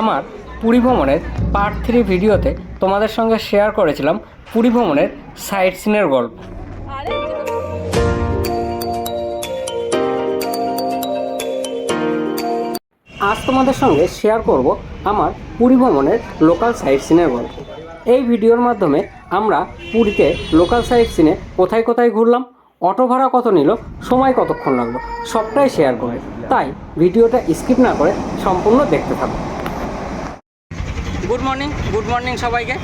আমার পুরী ভ্রমণের part three ভিডিওতে তোমাদের সঙ্গে শেয়ার করেছিলাম পুরী ভ্রমণের সাইট সিনের গল্প। আজ তোমাদের সঙ্গে শেয়ার করব আমার পুরী ভ্রমণের লোকাল সাইট সিনের গল্প। এই ভিডিওর মাধ্যমে আমরা পুরীতে লোকাল সাইট সিনে কোথায় কোথায় ঘুরলাম, অটো ভাড়া কত নিল, সময় কতক্ষণ লাগল, সবটাই শেয়ার করে। তাই ভিডিওটা স্কিপ না করে সম্পূর্ণ দেখতে থাকো। গুড মর্নিং গুড মর্নিং সবাইকে।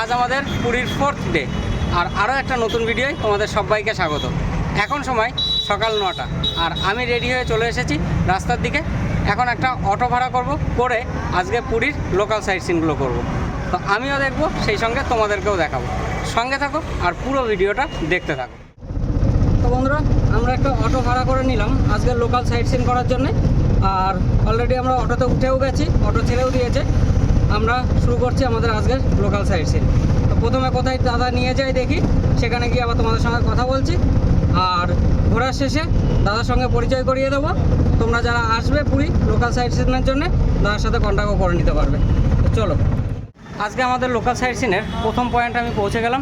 আজ আমাদের পুরীর ফোর্থ ডে আর আরও একটা নতুন ভিডিওয় তোমাদের সবাইকে স্বাগত। এখন সময় সকাল নটা। আর আমি রেডি হয়ে চলে এসেছি রাস্তার দিকে। এখন একটা অটো ভাড়া করব, করে আজকে পুরীর লোকাল সাইট সিনগুলো করব। তো আমিও দেখব, সেই সঙ্গে তোমাদেরকেও দেখাবো। সঙ্গে থাকো আর পুরো ভিডিওটা দেখতে থাকো। তো বন্ধুরা, আমরা একটা অটো ভাড়া করে নিলাম আজকে লোকাল সাইট সিন করার জন্যে। আর অলরেডি আমরা অটোতে উঠেও গেছি অটো ছেড়েও দিয়েছে। আমরা শুরু করছি আমাদের আজকের লোকাল সাইট সিন তো প্রথমে কোথায় দাদা নিয়ে যায় দেখি, সেখানে গিয়ে আবার তোমাদের সঙ্গে কথা বলছি। আর ঘোরার শেষে দাদার সঙ্গে পরিচয় করিয়ে দেবো। তোমরা যারা আসবে পুরী লোকাল সাইট সিনের জন্য, দাদার সাথে কন্ট্যাক্টও করে নিতে পারবে। চলো, আজকে আমাদের লোকাল সাইট সিনের প্রথম পয়েন্ট আমি পৌঁছে গেলাম।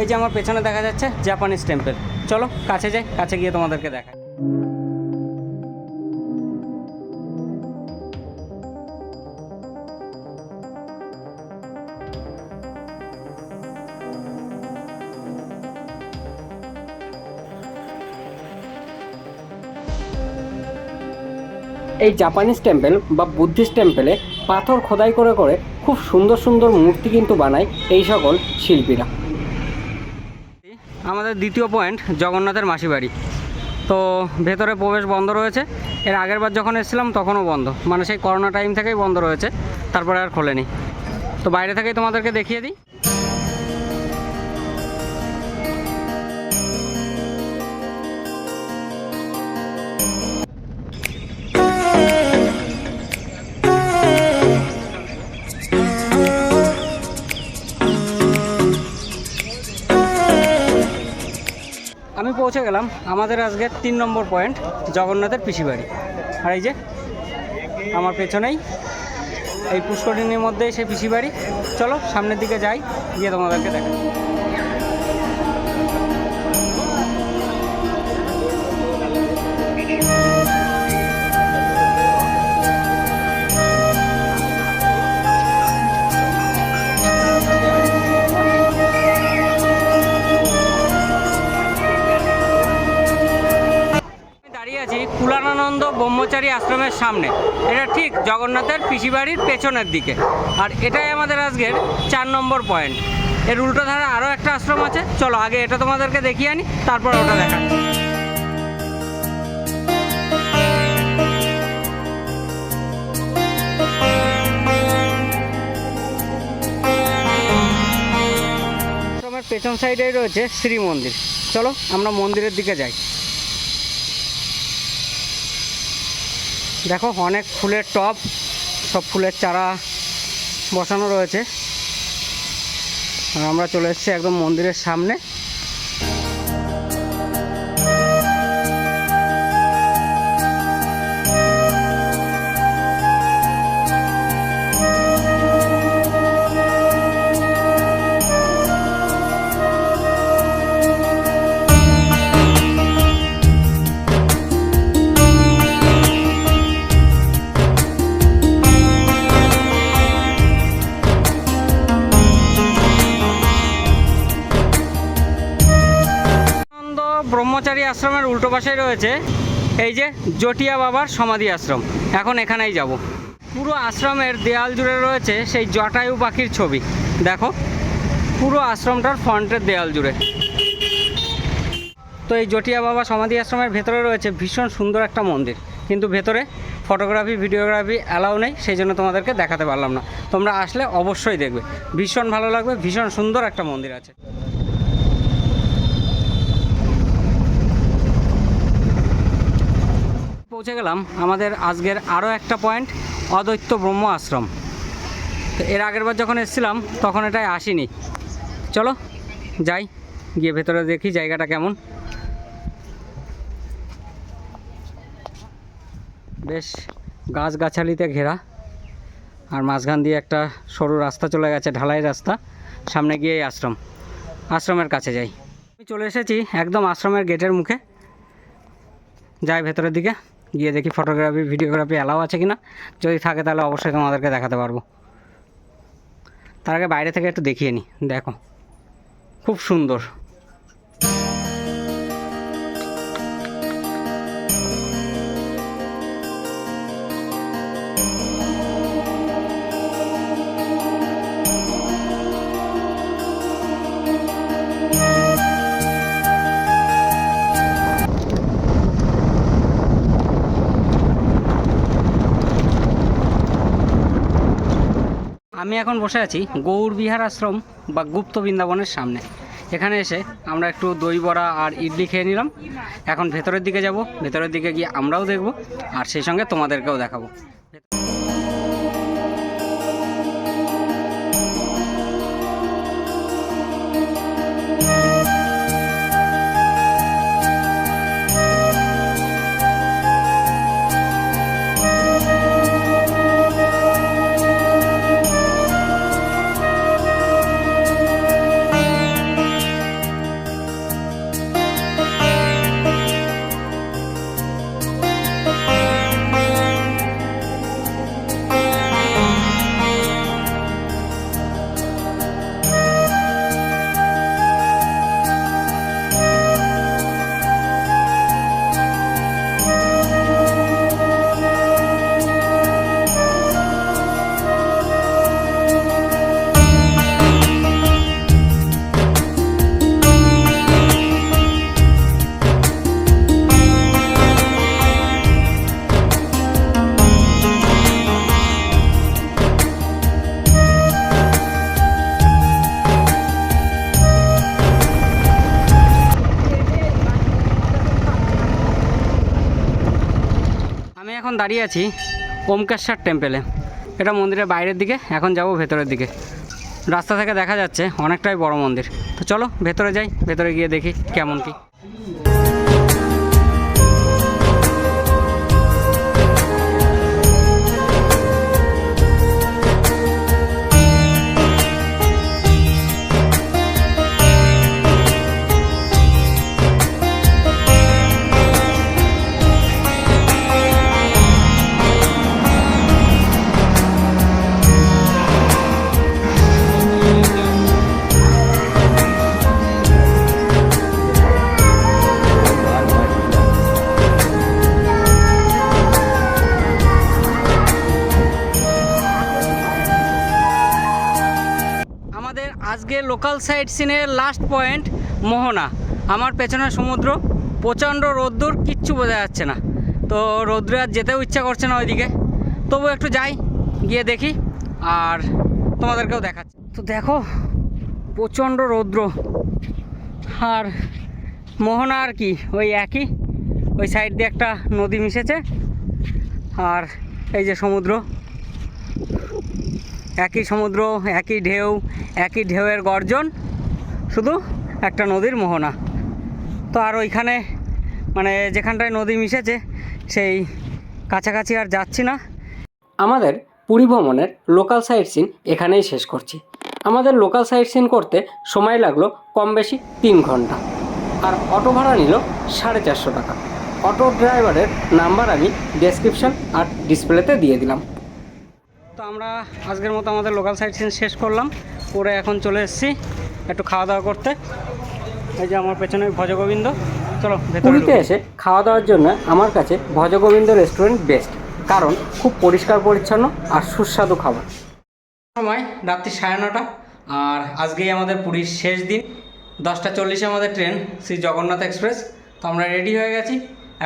এই যে আমার পেছনে দেখা যাচ্ছে জাপানিজ টেম্পল চলো, কাছে যাই, কাছে গিয়ে তোমাদেরকে দেখাই। এই জাপানিজ টেম্পেল বা বুদ্ধিস্ট টেম্পেলে পাথর খোদাই করে করে খুব সুন্দর সুন্দর মূর্তি কিন্তু বানায় এই সকল শিল্পীরা। আমাদের দ্বিতীয় পয়েন্ট জগন্নাথের মাসি বাড়ি। তো ভেতরে প্রবেশ বন্ধ রয়েছে। এর আগের বার যখন এসেছিলাম, তখনও বন্ধ। মানে সেই করোনা টাইম থেকেই বন্ধ রয়েছে। তারপরে আর খোলেনি। তো বাইরে থেকেই তোমাদেরকে দেখিয়ে দিই। আমি পৌঁছে গেলাম আমাদের আজকে তিন নম্বর পয়েন্ট, জগন্নাথের পিসি বাড়ি আর এই যে, আমার পেছনেই এই পুষ্করিণীর মধ্যেই সেই পিসি বাড়ি চলো, সামনের দিকে যাই, গিয়ে তোমাদেরকে দেখা সামনে। এটা ঠিক জগন্নাথের পিসিবাড়ির পেছনের দিকে। আর এটাই আমাদের আজকের চার নম্বর পয়েন্ট। এর উল্টো ধারে আরও একটা আশ্রম আছে। চলো আগে এটা তোমাদেরকে দেখিয়ে আনি, তারপর ওটা দেখা পেছন সাইডেই রয়েছে শ্রী মন্দির চলো আমরা মন্দিরের দিকে যাই। দেখো অনেক ফুলের টব, সব ফুলের চারা বসানো রয়েছে। আর আমরা চলে এসেছি একদম মন্দিরের সামনে। পাশেই রয়েছে এই যে জটিয়া বাবার সমাধি আশ্রম। এখন এখানেই যাব। পুরো আশ্রমের দেয়াল জুড়ে রয়েছে সেই জটায়ু পাখির ছবি। দেখো, পুরো আশ্রমটার ফ্রন্টের দেয়াল জুড়ে। তো এই জটিয়া বাবা সমাধি আশ্রমের ভেতরে রয়েছে ভীষণ সুন্দর একটা মন্দির। কিন্তু ভেতরে ফটোগ্রাফি, ভিডিওগ্রাফি অ্যালাউ নেই, সেই জন্য তোমাদেরকে দেখাতে পারলাম না। তোমরা আসলে অবশ্যই দেখবে। ভীষণ ভালো লাগবে, ভীষণ সুন্দর একটা মন্দির আছে। পৌঁছে গেলাম আমাদের আজকের আরও একটা পয়েন্ট, অদ্বৈত ব্রহ্ম আশ্রম তো এর আগের বার যখন এসেছিলাম, তখন এটাই আসিনি। চলো, যাই, গিয়ে ভেতরে দেখি জায়গাটা কেমন। বেশ, গাছগাছালিতে ঘেরা। আর মাঝখান দিয়ে একটা সরু রাস্তা চলে গেছে, ঢালাই রাস্তা। সামনে গিয়ে আশ্রম। আশ্রমের কাছে যাই। আমি চলে এসেছি একদম আশ্রমের গেটের মুখে। যাই ভেতরের দিকে। গিয়ে দেখি ফটোগ্রাফি ভিডিওগ্রাফি অ্যালাও আছে কি না যদি থাকে তাহলে অবশ্যই তোমাদেরকে দেখাতে পারব। তার আগে বাইরে থেকে একটু দেখিয়ে নিই দেখো। খুব সুন্দর। আমি এখন বসে আছি গৌর বিহার আশ্রম বা গুপ্ত বৃন্দাবনের সামনে। এখানে এসে আমরা একটু দই বড়া আর ইডলি খেয়ে নিলাম। এখন ভেতরের দিকে যাব, ভেতরের দিকে গিয়ে আমরাও দেখব, আর সেই সঙ্গে তোমাদেরকেও দেখাবো। এখন দাঁড়িয়ে আছি ওমকেশ্বর টেম্পেলে এটা মন্দিরের বাইরের দিকে, এখন যাব ভেতরের দিকে। রাস্তা থেকে দেখা যাচ্ছে অনেকটাই বড় মন্দির। তো চলো, ভেতরে যাই, ভেতরে গিয়ে দেখি কেমন কি। আজকে লোকাল সাইট সিনের লাস্ট পয়েন্ট মোহনা। আমার পেছনে সমুদ্র, প্রচণ্ড রোদ্দুর, কিচ্ছু বোঝা যাচ্ছে না। তো রোদ্রে আর যেতেও ইচ্ছা করছে না ওইদিকে। তবু একটু যাই, গিয়ে দেখি, আর তোমাদেরকেও দেখাচ্ছি। তো দেখো, প্রচণ্ড রৌদ্র। আর মোহনা আর কি, ওই একই। ওই সাইড দিয়ে একটা নদী মিশেছে। আর এই যে সমুদ্র। একই সমুদ্র, একই ঢেউ, একই ঢেউয়ের গর্জন, শুধু একটা নদীর মোহনা। তো আর ওইখানে মানে যেখানটায় নদী মিশেছে, সেই কাছাকাছি আর যাচ্ছি না। আমাদের পুরী ভ্রমণের লোকাল সাইট সিন এখানেই শেষ করছি। আমাদের লোকাল সাইট সিন করতে সময় লাগল কম বেশি তিন ঘণ্টা। আর অটো ভাড়া নিল সাড়ে চারশো টাকা। অটো ড্রাইভারের নাম্বার আমি ডেসক্রিপশন আর ডিসপ্লেতে দিয়ে দিলাম। তো আমরা আজকের মতো আমাদের লোকাল সাইট সিন শেষ করলাম। করে এখন চলে এসেছি একটু খাওয়া দাওয়া করতে। এই যে আমার পেছনে ভজগোবিন্দ। চলো পুরীতে এসে খাওয়া দাওয়ার জন্য আমার কাছে ভজগোবিন্দ রেস্টুরেন্ট বেস্ট কারণ খুব পরিষ্কার পরিচ্ছন্ন আর সুস্বাদু খাবার। সময় রাত্রি সাড়ে নটা আর আজকেই আমাদের পুরীর শেষ দিন। দশটা চল্লিশে আমাদের ট্রেন শ্রী জগন্নাথ এক্সপ্রেস তো আমরা রেডি হয়ে গেছি।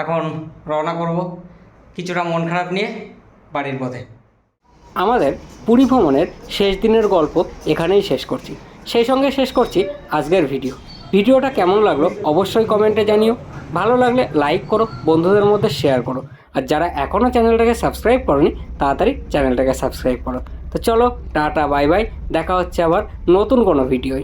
এখন রওনা করব কিছুটা মন খারাপ নিয়ে বাড়ির পথে। আমাদের পুরী ভ্রমণের শেষ দিনের গল্প এখানেই শেষ করছি। সেই সঙ্গে শেষ করছি আজকের ভিডিও। ভিডিওটা কেমন লাগল অবশ্যই কমেন্টে জানিও। ভালো লাগলে লাইক করো, বন্ধুদের মধ্যে শেয়ার করো। আর যারা এখনও চ্যানেলটাকে সাবস্ক্রাইব করনি, তাড়াতাড়ি চ্যানেলটাকে সাবস্ক্রাইব করো। তো চলো, টাটা, বাই বাই। দেখা হচ্ছে আবার নতুন কোনো ভিডিওয়।